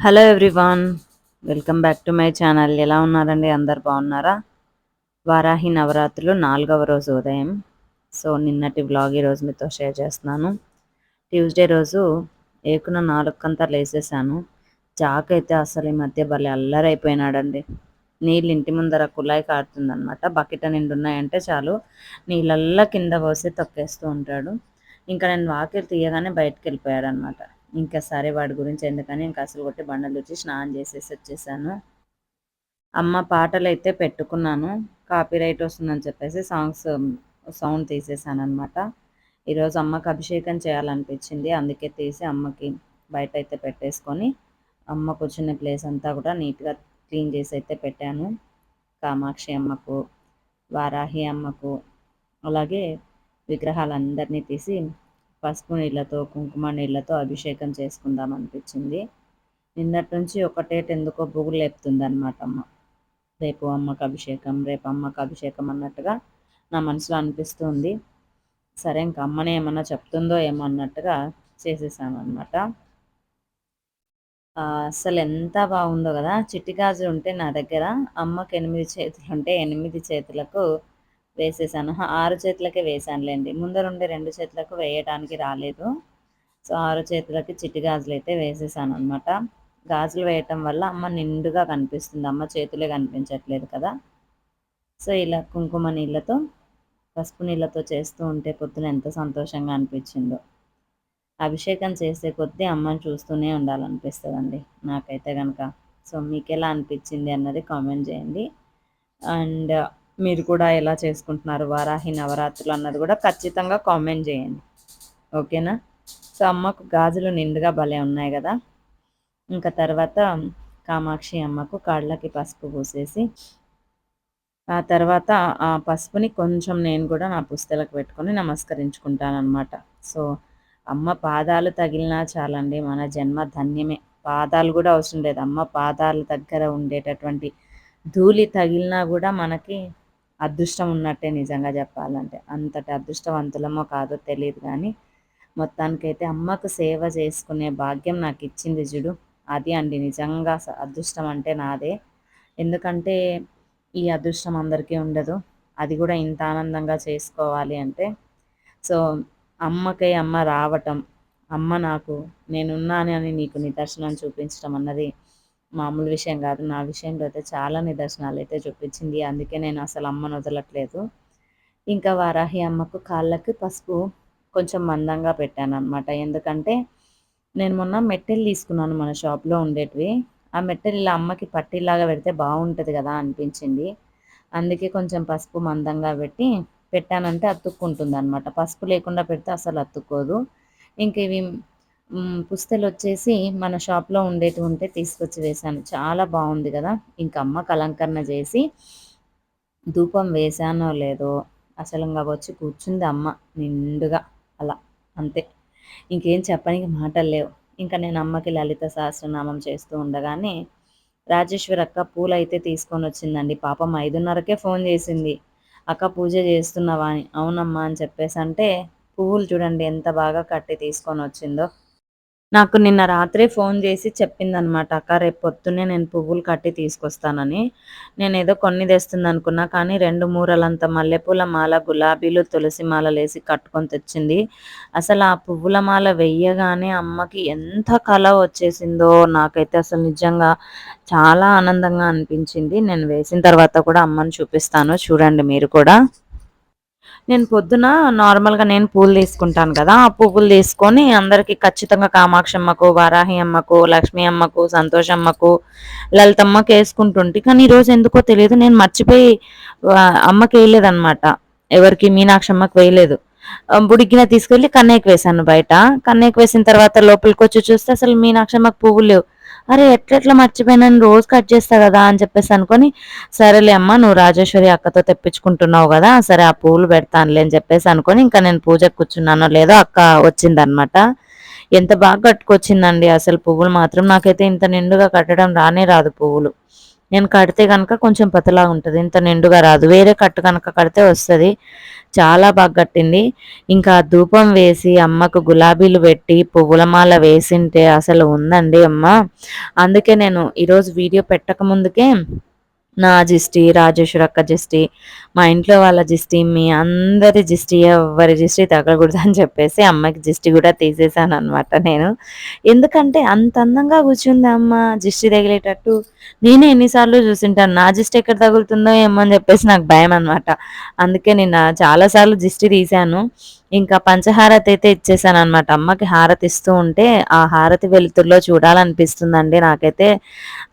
Hello everyone welcome back to my channel ఎలా ఉన్నారండి? అందరు బాగున్నారా? వారాహి నవరాత్రులు నాలుగవ రోజు ఉదయం. సో నిన్నటి వ్లాగ్ ఈరోజు మీతో షేర్ చేస్తున్నాను. ట్యూస్డే రోజు ఏకున నాలుగుకంతా లేసేసాను. జాక్ అయితే అసలు ఈ మధ్య భలే అల్లరైపోయినాడండి. నీళ్ళు ఇంటి ముందర కుళాయి కారుతుందనమాట బకెట్ నిండు ఉన్నాయంటే చాలు. నీళ్ళల్లా కింద పోసి తొక్కేస్తూ ఉంటాడు. ఇంకా నేను వాకిలు తీయగానే బయటకు వెళ్ళిపోయాడు అనమాట ఇంకా సరే వాడి గురించి ఎందుకని ఇంకా అసలు కొట్టి బండలు వచ్చి స్నానం చేసేసి వచ్చేసాను. అమ్మ పాటలు అయితే పెట్టుకున్నాను. కాపీ రైట్ వస్తుందని చెప్పేసి సాంగ్స్ సౌండ్ తీసేసాను అనమాట ఈరోజు అమ్మకి అభిషేకం చేయాలనిపించింది. అందుకే తీసి అమ్మకి బయట అయితే పెట్టేసుకొని అమ్మ కూర్చునే ప్లేస్ అంతా కూడా నీట్గా క్లీన్ చేసి అయితే పెట్టాను. కామాక్షి అమ్మకు వారాహి అమ్మకు అలాగే విగ్రహాలందరినీ తీసి పసుపు నీళ్ళతో కుంకుమ నీళ్ళతో అభిషేకం చేసుకుందాం అనిపించింది. నిన్నటి నుంచి ఒకటేటి ఎందుకో బుగులు లేపుతుంది అనమాట అమ్మ. రేపు అమ్మకు అభిషేకం రేపు అమ్మకు అభిషేకం అన్నట్టుగా నా మనసులో అనిపిస్తుంది. సరే ఇంక అమ్మనే ఏమన్నా చెప్తుందో ఏమో అన్నట్టుగా చేసేసాను అనమాట అసలు ఎంత బాగుందో కదా. చిట్టి గాజులు ఉంటే నా దగ్గర అమ్మకి ఎనిమిది చేతులు ఉంటే ఎనిమిది చేతులకు వేసేసాను. ఆరు చేతులకే వేసానులేండి. ముందరుండి రెండు చేతులకు వేయడానికి రాలేదు. సో ఆరు చేతులకి చిట్టి గాజులు అయితే వేసేసాను అనమాట గాజులు వేయటం వల్ల అమ్మ నిండుగా కనిపిస్తుంది. అమ్మ చేతులే కనిపించట్లేదు కదా. సో ఇలా కుంకుమ నీళ్ళతో పసుపు నీళ్ళతో చేస్తూ ఉంటే పొద్దున ఎంత సంతోషంగా అనిపించిందో. అభిషేకం చేసే కొద్దీ అమ్మని చూస్తూనే ఉండాలనిపిస్తుందండి నాకైతే కనుక సో మీకు ఎలా అనిపించింది అన్నది కామెంట్ చేయండి. అండ్ మీరు కూడా ఎలా చేసుకుంటున్నారు? వారాహి నవరాత్రులు అన్నది కూడా ఖచ్చితంగా కామెంట్ చేయండి. ఓకేనా? సో అమ్మకు గాజులు నిండుగా భలే ఉన్నాయి కదా? ఇంకా తర్వాత కామాక్షి అమ్మకు కాళ్ళకి పసుపు పూసేసి ఆ తర్వాత ఆ పసుపుని కొంచెం నేను కూడా నా పుస్తలకు పెట్టుకొని నమస్కరించుకుంటానమాట సో అమ్మ పాదాలు తగిలినా చాలండి మన జన్మ ధన్యమే. పాదాలు కూడా అవసరం లేదు. అమ్మ పాదాల దగ్గర ఉండేటటువంటి ధూళి తగిలినా కూడా మనకి అదృష్టం ఉన్నట్టే నిజంగా చెప్పాలంటే. అంతటి అదృష్టవంతులమో కాదో తెలియదు కానీ మొత్తానికైతే అమ్మకు సేవ చేసుకునే భాగ్యం నాకు ఇచ్చింది చూడు అది అండి నిజంగా అదృష్టం అంటే నాదే. ఎందుకంటే ఈ అదృష్టం అందరికీ ఉండదు. అది కూడా ఇంత ఆనందంగా చేసుకోవాలి అంటే. సో అమ్మకై అమ్మ రావటం అమ్మ నాకు నేనున్నానని అని నీకు నిదర్శనం చూపించడం అన్నది మామూలు విషయం కాదు. నా విషయంలో అయితే చాలా నిదర్శనాలు అయితే చూపించింది. అందుకే నేను అసలు అమ్మను వదలట్లేదు. ఇంకా వారాహి అమ్మకు కాళ్ళకి పసుపు కొంచెం మందంగా పెట్టాను అనమాట ఎందుకంటే నేను మొన్న మెట్టెలు తీసుకున్నాను మన షాప్లో ఉండేటివి. ఆ మెట్టెలు ఇలా అమ్మకి పట్టిలాగా పెడితే బాగుంటుంది కదా అనిపించింది. అందుకే కొంచెం పసుపు మందంగా పెట్టి పెట్టానంటే అతుక్కుంటుంది అనమాట పసుపు లేకుండా పెడితే అసలు అతుక్కోదు. ఇంక ఇవి పుస్తలు వచ్చేసి మన షాప్లో ఉండేటి ఉంటే తీసుకొచ్చి వేశాను. చాలా బాగుంది కదా! ఇంక అమ్మకు అలంకరణ చేసి ధూపం వేసానో లేదో అసలు వచ్చి కూర్చుంది అమ్మ నిండుగా అలా అంతే. ఇంకేం చెప్పడానికి మాటలు లేవు. ఇంకా నేను అమ్మకి లలిత సహస్రనామం చేస్తూ ఉండగానే రాజేశ్వరి అక్క పూలు అయితే తీసుకొని వచ్చిందండి. పాపం ఐదున్నరకే ఫోన్ చేసింది. అక్క పూజ చేస్తున్నావా? అని అవునమ్మా అని చెప్పేసి అంటే పువ్వులు చూడండి ఎంత బాగా కట్టి తీసుకొని వచ్చిందో. నాకు నిన్న రాత్రే ఫోన్ చేసి చెప్పిందనమాట అక్క రేపు పొద్దున్నే నేను పువ్వులు కట్టి తీసుకొస్తానని. నేను ఏదో కొన్ని తెస్తుంది అనుకున్నా కానీ రెండు మూరలంత మల్లెపూల మాల గులాబీలు తులసి మాల లేసి కట్టుకొని తెచ్చింది. అసలు ఆ పువ్వుల మాల వెయ్యగానే అమ్మకి ఎంత కళ వచ్చేసిందో నాకైతే అసలు నిజంగా చాలా ఆనందంగా అనిపించింది. నేను వేసిన తర్వాత కూడా అమ్మని చూపిస్తాను. చూడండి మీరు కూడా. నేను పొద్దున నార్మల్గా నేను పూలు తీసుకుంటాను కదా ఆ పువ్వులు తీసుకొని అందరికీ ఖచ్చితంగా కామాక్షమ్మకు వారాహి అమ్మకు లక్ష్మీ అమ్మకు సంతోషమ్మకు లలితమ్మకు వేసుకుంటుంటే. కానీ ఈరోజు ఎందుకో తెలియదు నేను మర్చిపోయి అమ్మకి వేయలేదనమాట ఎవరికి? మీనాక్షమ్మకి వేయలేదు. బుడిగిన తీసుకెళ్ళి కన్నయ్యకి వేశాను బయట. కన్నయ్యకి వేసిన తర్వాత లోపలికి వచ్చి చూస్తే అసలు మీనాక్షమ్మకు పువ్వులు లేవు. అరే ఎట్లెట్లా మర్చిపోయినాను రోజు కట్ చేస్తా కదా అని చెప్పేసి అనుకొని సరేలే అమ్మ నువ్వు రాజేశ్వరి అక్కతో తెప్పించుకుంటున్నావు కదా సరే ఆ పూలు పెడతానులే అని చెప్పేసి అనుకొని ఇంకా నేను పూజకు కూర్చున్నానో లేదో అక్క వచ్చిందనమాట ఎంత బాగా కట్టుకొచ్చిందండి అసలు పువ్వులు మాత్రం. నాకైతే ఇంత నిండుగా కట్టడం రానే రాదు పువ్వులు. నేను కడితే కనుక కొంచెం పతలా ఉంటుంది. ఇంత నిండుగా రాదు. వేరే కట్టు కనుక కడితే వస్తుంది. చాలా బాగా కట్టింది. ఇంకా ధూపం వేసి అమ్మకు గులాబీలు పెట్టి పువ్వుల మాల వేసింటే అసలు ఉందండి అమ్మ. అందుకే నేను ఈరోజు వీడియో పెట్టక ముందుకే నా జిస్టి రాజేశ్వర అక్క జిస్టి మా ఇంట్లో వాళ్ళ జిస్టి మీ అందరి జిస్టి ఎవరి జిస్టి తగ్గకూడదు అని చెప్పేసి అమ్మకి జిస్టి కూడా తీసేసాను అనమాట నేను. ఎందుకంటే అంత అందంగా కూర్చుంది అమ్మ జిస్టి తగిలేటట్టు. నేనే ఎన్నిసార్లు చూసింటాను నా జిస్టి ఎక్కడ తగులుతుందో ఏమో అని చెప్పేసి నాకు భయం అనమాట అందుకే నేను చాలాసార్లు జిస్టి తీశాను. ఇంకా పంచహారతి అయితే ఇచ్చేసాను అనమాట అమ్మకి హారతి ఇస్తూ ఉంటే ఆ హారతి వెలుతురులో చూడాలనిపిస్తుందండి నాకైతే.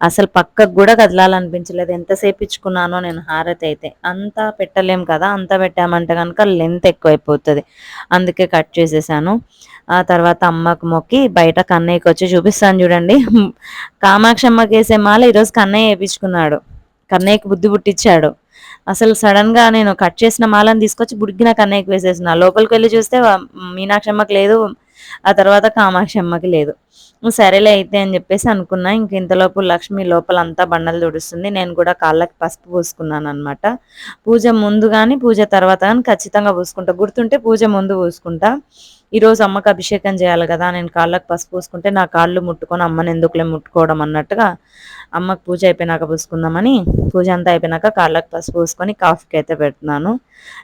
అసలు పక్కకు కూడా కదలాలనిపించలేదు. ఎంతసేపు ఇచ్చుకున్నానో నేను హారతి అయితే. అంతా పెట్టలేం కదా అంతా పెట్టామంటే కనుక లెంత్ ఎక్కువైపోతుంది. అందుకే కట్ చేసేసాను. ఆ తర్వాత అమ్మకు మొక్కి బయట కన్నయ్యకి వచ్చి చూపిస్తాను చూడండి. కామాక్షి అమ్మకి వేసే మాల ఈరోజు కన్నయ్య వేయించుకున్నాడు కన్నయ్యకి బుద్ధి పుట్టించాడు అసలు సడన్గా నేను కట్ చేసిన మాలను తీసుకొచ్చి బుడిగిన కన్నయ్యకి వేసేసిన. లోపలికి వెళ్ళి చూస్తే మీనాక్షి అమ్మకి లేదు ఆ తర్వాత కామాక్షి అమ్మకి లేదు సరేలే అయితే అని చెప్పేసి అనుకున్నా. ఇంక ఇంతలోపు లక్ష్మి లోపల అంతా బండలు తుడుస్తుంది. నేను కూడా కాళ్ళకి పసుపు పూసుకున్నాను అనమాట పూజ ముందు కానీ పూజ తర్వాత కానీ ఖచ్చితంగా పూసుకుంటా. గుర్తుంటే పూజ ముందు పూసుకుంటా. ఈరోజు అమ్మకి అభిషేకం చేయాలి కదా నేను కాళ్ళకి పసుపు పూసుకుంటే నా కాళ్ళు ముట్టుకొని అమ్మని ఎందుకులే ముట్టుకోవడం అన్నట్టుగా అమ్మకి పూజ అయిపోయినాక పూసుకుందామని పూజ అంతా అయిపోయినాక కాళ్ళకి పసుపు పూసుకొని కాఫీకి అయితే పెడుతున్నాను.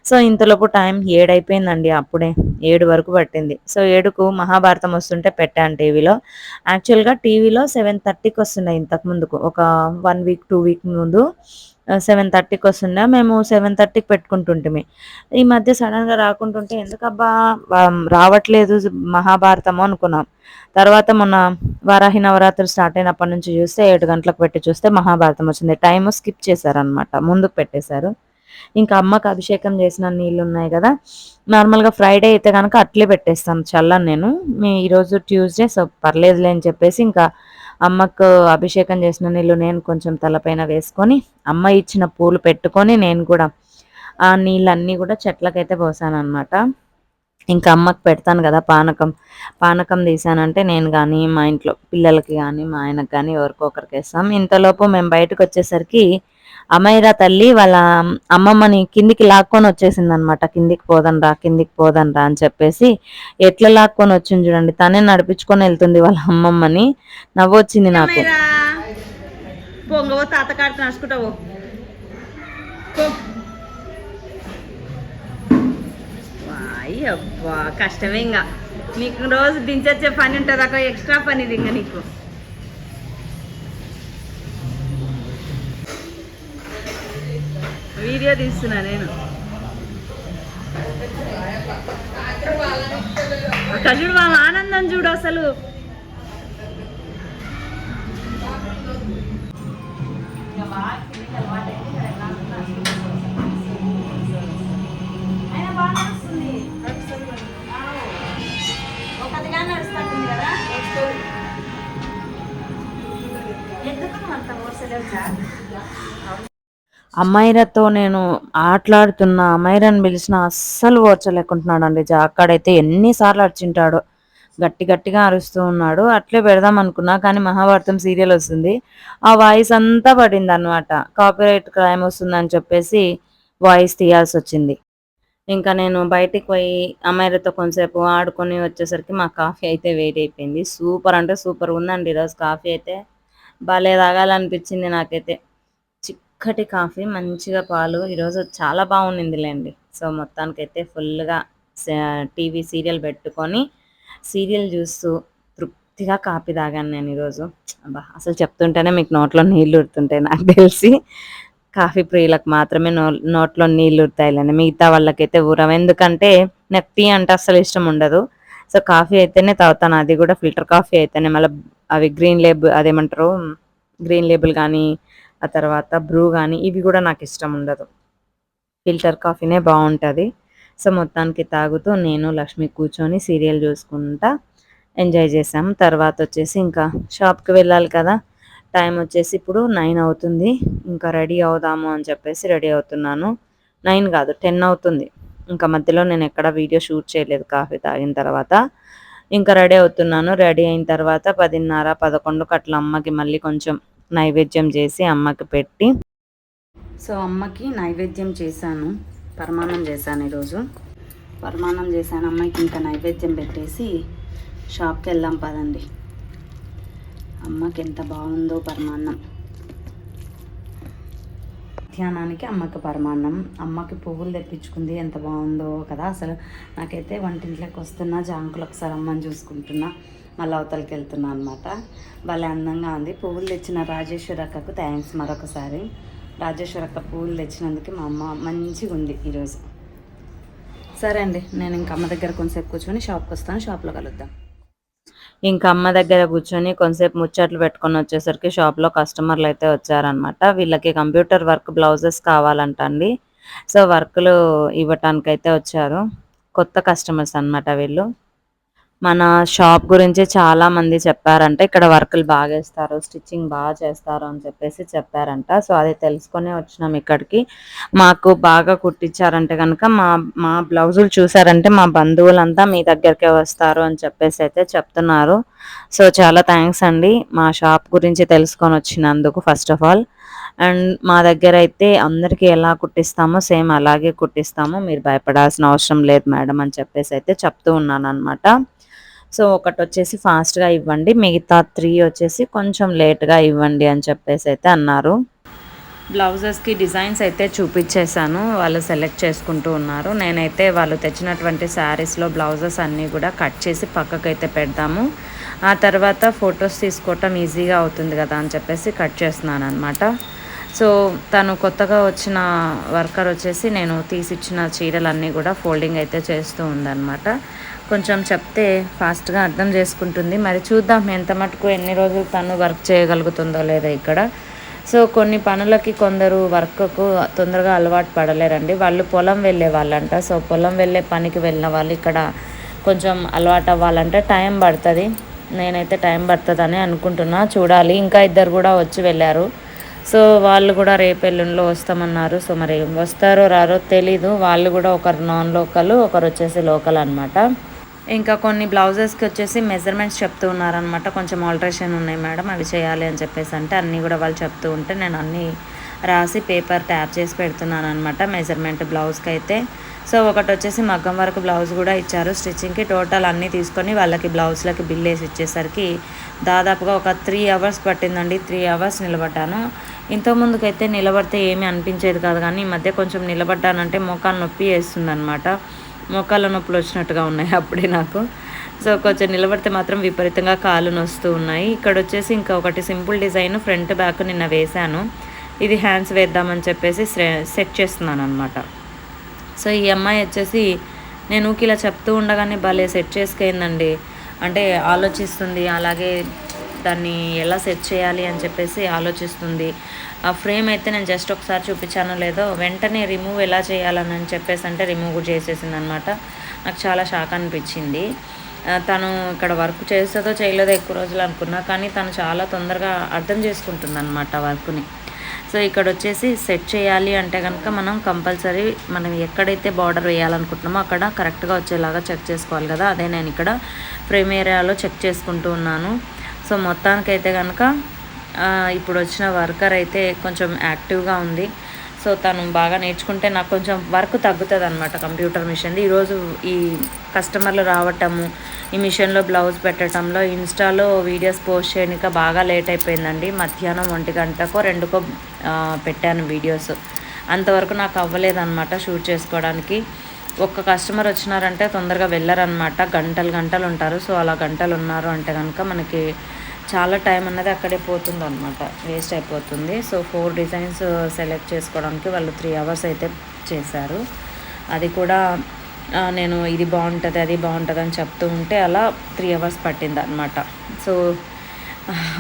సో ఇంతలోపు టైం ఏడైపోయిందండి అప్పుడే ఏడు వరకు పట్టింది. సో ఏడుకు మహాభారతం వస్తుంటే పెట్టాను టీవీలో. యాక్చువల్గా టీవీలో సెవెన్ థర్టీకి వస్తున్నాయి ఇంతకు ముందుకు ఒక వన్ వీక్ టూ వీక్ ముందు. సెవెన్ థర్టీకి వస్తుండే మేము సెవెన్ థర్టీకి పెట్టుకుంటుంటిమి. ఈ మధ్య సడన్గా రాకుంటుంటే ఎందుకబ్బా? రావట్లేదు మహాభారతము అనుకున్నాం. తర్వాత మొన్న వారాహి నవరాత్రులు స్టార్ట్ అయినప్పటి నుంచి చూస్తే ఏడు గంటలకు పెట్టి చూస్తే మహాభారతం వచ్చింది. టైం స్కిప్ చేశారనమాట ముందుకు పెట్టేశారు. ఇంకా అమ్మకు అభిషేకం చేసిన నీళ్ళు ఉన్నాయి కదా? నార్మల్గా ఫ్రైడే అయితే కనుక అట్లే పెట్టేస్తాను చల్లని నేను. మీ ఈరోజు ట్యూస్డే సో పర్లేదులే అని చెప్పేసి ఇంకా అమ్మకు అభిషేకం చేసిన నీళ్ళు నేను కొంచెం తలపైన వేసుకొని అమ్మ ఇచ్చిన పూలు పెట్టుకొని నేను కూడా ఆ నీళ్ళన్నీ కూడా చెట్లకైతే పోసాను అనమాట ఇంకా అమ్మకి పెడతాను కదా పానకం. పానకం తీసానంటే నేను కానీ మా ఇంట్లో పిల్లలకి కానీ మా ఆయనకు కానీ ఎవరికొకరికి వేస్తాం. ఇంతలోపు మేము బయటకు వచ్చేసరికి అమైరా తల్లి వాళ్ళ అమ్మమ్మని కిందికి లాక్కొని వచ్చేసింది అనమాట కిందికి పోదనరా కిందికి పోదనరా అని చెప్పేసి ఎట్లా లాక్కొని వచ్చింది చూడండి. తనే నడిపించుకొని వెళ్తుంది వాళ్ళ అమ్మమ్మని. నవ్వొచ్చింది నాకు. పొంగవో నడుచుకుంటావు అబ్బా కష్టమే ఇంకా. నీకు రోజు దించొచ్చే పని ఉంటుంది అక్కడ ఎక్స్ట్రా పని ఇది ఇంకా నీకు. వీడియో తీస్తున్నా నేను. అక్కడ చూడు వాళ్ళ ఆనందం చూడు అసలు. అమ్మాయిరతో నేను ఆటలాడుతున్న అమ్మాయిరని పిలిచిన అస్సలు ఓర్చలేకుంటున్నాడు అండి అక్కడైతే ఎన్నిసార్లు అర్చింటాడో. గట్టి గట్టిగా అరుస్తూ ఉన్నాడు. అట్లే పెడదాం అనుకున్నా కానీ మహాభారతం సీరియల్ వస్తుంది. ఆ వాయిస్ అంతా పడింది అనమాట కాపీరైట్ క్రైమ్ వస్తుందని చెప్పేసి వాయిస్ తీయాల్సి వచ్చింది. ఇంకా నేను బయటికి పోయి అమ్మాయిలతో కొంతసేపు ఆడుకొని వచ్చేసరికి మా కాఫీ అయితే వెయిట్ అయిపోయింది సూపర్ అంటే సూపర్ ఉందండి. ఈరోజు కాఫీ అయితే భలే తాగాలనిపించింది నాకైతే. చిక్కటి కాఫీ మంచిగా పాలు. ఈరోజు చాలా బాగుండిందిలేండి. సో మొత్తానికైతే ఫుల్గా టీవీ సీరియల్ పెట్టుకొని సీరియల్ చూస్తూ తృప్తిగా కాఫీ తాగాను నేను ఈరోజు. అబ్బా అసలు చెప్తుంటేనే మీకు నోట్లో నీళ్ళు ఉడుతుంటాయి నాకు తెలిసి. కాఫీ ప్రియులకు మాత్రమే నో నోట్లో నీళ్ళు ఉడతాయిలేండి మిగతా వాళ్ళకైతే ఊరం ఎందుకంటే నాకు టీ అంటే అస్సలు ఇష్టం ఉండదు. సో కాఫీ అయితేనే తాగుతాను. అది కూడా ఫిల్టర్ కాఫీ అయితేనే. మళ్ళీ అవి గ్రీన్ లేబుల్ అదేమంటారు? గ్రీన్ లేబుల్ కానీ ఆ తర్వాత బ్రూ కానీ ఇవి కూడా నాకు ఇష్టం ఉండదు. ఫిల్టర్ కాఫీనే బాగుంటుంది. సో మొత్తానికి తాగుతూ నేను లక్ష్మి కూర్చొని సీరియల్ చూసుకుంటా ఎంజాయ్ చేసాము తర్వాత వచ్చేసి ఇంకా షాప్కి వెళ్ళాలి కదా. టైం వచ్చేసి ఇప్పుడు నైన్ అవుతుంది. ఇంకా రెడీ అవుదాము అని చెప్పేసి రెడీ అవుతున్నాను. నైన్ కాదు టెన్ అవుతుంది. ఇంకా మధ్యలో నేను ఎక్కడ వీడియో షూట్ చేయలేదు కాఫీ తాగిన తర్వాత. ఇంకా రెడీ అవుతున్నాను. రెడీ అయిన తర్వాత పదిన్నర పదకొండు అట్లా అమ్మకి మళ్ళీ కొంచెం నైవేద్యం చేసి అమ్మకి పెట్టి. సో అమ్మకి నైవేద్యం చేశాను. పరమాన్నం చేశాను ఈరోజు. పరమాన్నం చేశాను. అమ్మాయికి ఇంకా నైవేద్యం పెట్టేసి షాప్కి వెళ్దాం పదండి. అమ్మకి ఎంత బాగుందో పరమాన్నం మధ్యాహ్నానికి అమ్మకి పరమాన్నం. అమ్మకి పువ్వులు తెప్పించుకుంది. ఎంత బాగుందో కదా. అసలు నాకైతే వంటింట్లోకి వస్తున్నా జాంకులు ఒకసారి అమ్మని చూసుకుంటున్నా. మళ్ళీ అవతలకి వెళ్తున్నా అనమాట భలే అందంగా ఉంది. పువ్వులు తెచ్చిన రాజేశ్వర అక్కకు థ్యాంక్స్ మరొకసారి. రాజేశ్వర అక్క పువ్వులు తెచ్చినందుకు మా అమ్మ మంచిగా ఉంది ఈరోజు. సరే అండి. నేను ఇంకా అమ్మ దగ్గర కొంచెంసేపు కూర్చొని షాప్కి వస్తాను. షాప్లో కలుద్దాం. ఇంకా అమ్మ దగ్గర కూర్చొని కొంతసేపు ముచ్చట్లు పెట్టుకొని వచ్చేసరికి షాప్లో కస్టమర్లు అయితే వచ్చారనమాట వీళ్ళకి కంప్యూటర్ వర్క్ బ్లౌజెస్ కావాలంట అండి. సో వర్క్లు ఇవ్వటానికి అయితే వచ్చారు. కొత్త కస్టమర్స్ అన్నమాట వీళ్ళు. మన షాప్ గురించి చాలా మంది చెప్పారంట ఇక్కడ వర్కులు బాగా వేస్తారు స్టిచ్చింగ్ బాగా చేస్తారు అని చెప్పేసి చెప్పారంట. సో అది తెలుసుకొని వచ్చినాం ఇక్కడికి. మాకు బాగా కుట్టించారంటే కనుక మా మా బ్లౌజులు చూసారంటే మా బంధువులంతా మీ దగ్గరికే వస్తారు అని చెప్పేసి అయితే చెప్తున్నారు. సో చాలా థ్యాంక్స్ అండి మా షాప్ గురించి తెలుసుకొని వచ్చినందుకు ఫస్ట్ ఆఫ్ ఆల్. అండ్ మా దగ్గర అయితే అందరికీ ఎలా కుట్టిస్తామో సేమ్ అలాగే కుట్టిస్తాము. మీరు భయపడాల్సిన అవసరం లేదు మేడం అని చెప్పేసి అయితే చెప్తూ ఉన్నాను అనమాట సో ఒకటి వచ్చేసి ఫాస్ట్గా ఇవ్వండి. మిగతా త్రీ వచ్చేసి కొంచెం లేట్గా ఇవ్వండి అని చెప్పేసి అయితే అన్నారు. బ్లౌజెస్కి డిజైన్స్ అయితే చూపించేశాను. వాళ్ళు సెలెక్ట్ చేసుకుంటూ ఉన్నారు. నేనైతే వాళ్ళు తెచ్చినటువంటి శారీస్లో బ్లౌజెస్ అన్నీ కూడా కట్ చేసి పక్కకైతే పెడతాము. ఆ తర్వాత ఫొటోస్ తీసుకోవటం ఈజీగా అవుతుంది కదా అని చెప్పేసి కట్ చేస్తున్నాను అనమాట సో తను కొత్తగా వచ్చిన వర్కర్ వచ్చేసి నేను తీసిచ్చిన చీరలన్నీ కూడా ఫోల్డింగ్ అయితే చేస్తూ ఉందన్నమాట. కొంచెం చెప్తే ఫాస్ట్గా అర్థం చేసుకుంటుంది. మరి చూద్దాం ఎంత మటుకు ఎన్ని రోజులు తను వర్క్ చేయగలుగుతుందో లేదో ఇక్కడ. సో కొన్ని పనులకి కొందరు వర్క్కు తొందరగా అలవాటు పడలేరండి. వాళ్ళు పొలం వెళ్ళే వాళ్ళంట. సో పొలం వెళ్ళే పనికి వెళ్ళిన వాళ్ళు ఇక్కడ కొంచెం అలవాటు అవ్వాలంటే టైం పడుతుంది. నేనైతే టైం పడుతుందని అనుకుంటున్నా. చూడాలి. ఇంకా ఇద్దరు కూడా వచ్చి వెళ్ళారు. సో వాళ్ళు కూడా రేపు ఎల్లుండిలో వస్తామన్నారు. సో మరి వస్తారో రారో తెలీదు. వాళ్ళు కూడా ఒకరు నాన్ లోకల్ ఒకరు వచ్చేసి లోకల్ అనమాట ఇంకా కొన్ని బ్లౌజెస్కి వచ్చేసి మెజర్మెంట్స్ చెప్తూ ఉన్నారనమాట కొంచెం ఆల్టరేషన్ ఉన్నాయి మేడం అవి చేయాలి అని చెప్పేసి అంటే అన్నీ కూడా వాళ్ళు చెప్తూ ఉంటే నేను అన్నీ రాసి పేపర్ ట్యాప్ చేసి పెడుతున్నాను అనమాట మెజర్మెంట్ బ్లౌజ్కి అయితే సో ఒకటి వచ్చేసి మగ్గం వరకు బ్లౌజ్ కూడా ఇచ్చారు. స్టిచ్చింగ్కి టోటల్ అన్నీ తీసుకొని వాళ్ళకి బ్లౌజ్లకి బిల్ వేసి ఇచ్చేసరికి దాదాపుగా ఒక త్రీ అవర్స్ పట్టిందండి. త్రీ అవర్స్ నిలబడ్డాను. ఇంతకుముందుకైతే నిలబడితే ఏమీ అనిపించేది కాదు కానీ ఈ మధ్య కొంచెం నిలబడ్డానంటే మోకాలు నొప్పి వేస్తుంది అనమాట మోకాళ్ళ నొప్పులు వచ్చినట్టుగా ఉన్నాయి అప్పుడే నాకు. సో కొంచెం నిలబడితే మాత్రం విపరీతంగా కాళ్ళు నొస్తూ ఉన్నాయి. ఇక్కడ వచ్చేసి ఇంకా ఒకటి సింపుల్ డిజైన్ ఫ్రంట్ బ్యాక్ నిన్న వేశాను. ఇది హ్యాండ్స్ వేద్దామని చెప్పేసి సెట్ చేస్తున్నాను అనమాట సో ఈ అమ్మాయి వచ్చేసి నేను ఇలా చెప్తూ ఉండగానే భలే సెట్ చేసుకైందండి. అంటే ఆలోచిస్తుంది అలాగే దాన్ని ఎలా సెట్ చేయాలి అని చెప్పేసి ఆలోచిస్తుంది. ఆ ఫ్రేమ్ అయితే నేను జస్ట్ ఒకసారి చూపించానో లేదో వెంటనే రిమూవ్ ఎలా చేయాలని అని చెప్పేసి అంటే రిమూవ్ చేసేసింది అనమాట నాకు చాలా షాక్ అనిపించింది. తను ఇక్కడ వర్క్ చేస్తుందో చేయలేదో ఎక్కువ రోజులు అనుకున్నా కానీ తను చాలా తొందరగా అర్థం చేసుకుంటుంది అనమాట వర్క్ని. సో ఇక్కడ వచ్చేసి సెట్ చేయాలి అంటే కనుక మనం కంపల్సరీ మనం ఎక్కడైతే బార్డర్ వేయాలనుకుంటున్నామో అక్కడ కరెక్ట్గా వచ్చేలాగా చెక్ చేసుకోవాలి కదా. అదే నేను ఇక్కడ ఫ్రేమ్ ఏరియాలో చెక్ చేసుకుంటూ ఉన్నాను. సో మొత్తానికైతే కనుక ఇప్పుడు వచ్చిన వర్కర్ అయితే కొంచెం యాక్టివ్గా ఉంది. సో తను బాగా నేర్చుకుంటే నాకు కొంచెం వర్క్ తగ్గుతుంది అనమాట కంప్యూటర్ మిషన్ది ఈరోజు ఈ కస్టమర్లు రావటము ఈ మిషన్లో బ్లౌజ్ పెట్టడంలో ఇన్స్టాలో వీడియోస్ పోస్ట్ చేయడానికి బాగా లేట్ అయిపోయిందండి. మధ్యాహ్నం ఒంటి గంటకో రెండుకో పెట్టాను వీడియోస్. అంతవరకు నాకు అవ్వలేదన్నమాట షూట్ చేసుకోవడానికి. ఒక్క కస్టమర్ వచ్చినారంటే తొందరగా వెళ్ళరనమాట గంటలు గంటలు ఉంటారు. సో అలా గంటలు ఉన్నారు అంటే కనుక మనకి చాలా టైం అన్నది అక్కడే పోతుంది అనమాట వేస్ట్ అయిపోతుంది. So four designs uh, select చేసుకోవడానికి వాళ్ళు త్రీ అవర్స్ అయితే చేశారు. అది కూడా నేను ఇది బాగుంటుంది అది బాగుంటుంది అని చెప్తూ ఉంటే అలా త్రీ అవర్స్ పట్టింది అనమాట సో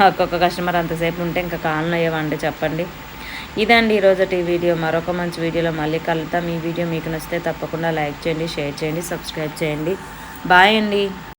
ఒక్కొక్క కస్టమర్ అంతసేపు ఉంటే ఇంకా కాలం అయ్యేవండి చెప్పండి. ఇదండి ఈరోజు ఈ వీడియో. మరొక మంచి వీడియోలో మళ్ళీ కలుద్దాం. ఈ వీడియో మీకు నచ్చితే తప్పకుండా లైక్ చేయండి షేర్ చేయండి సబ్స్క్రైబ్ చేయండి. బాయ్ అండి.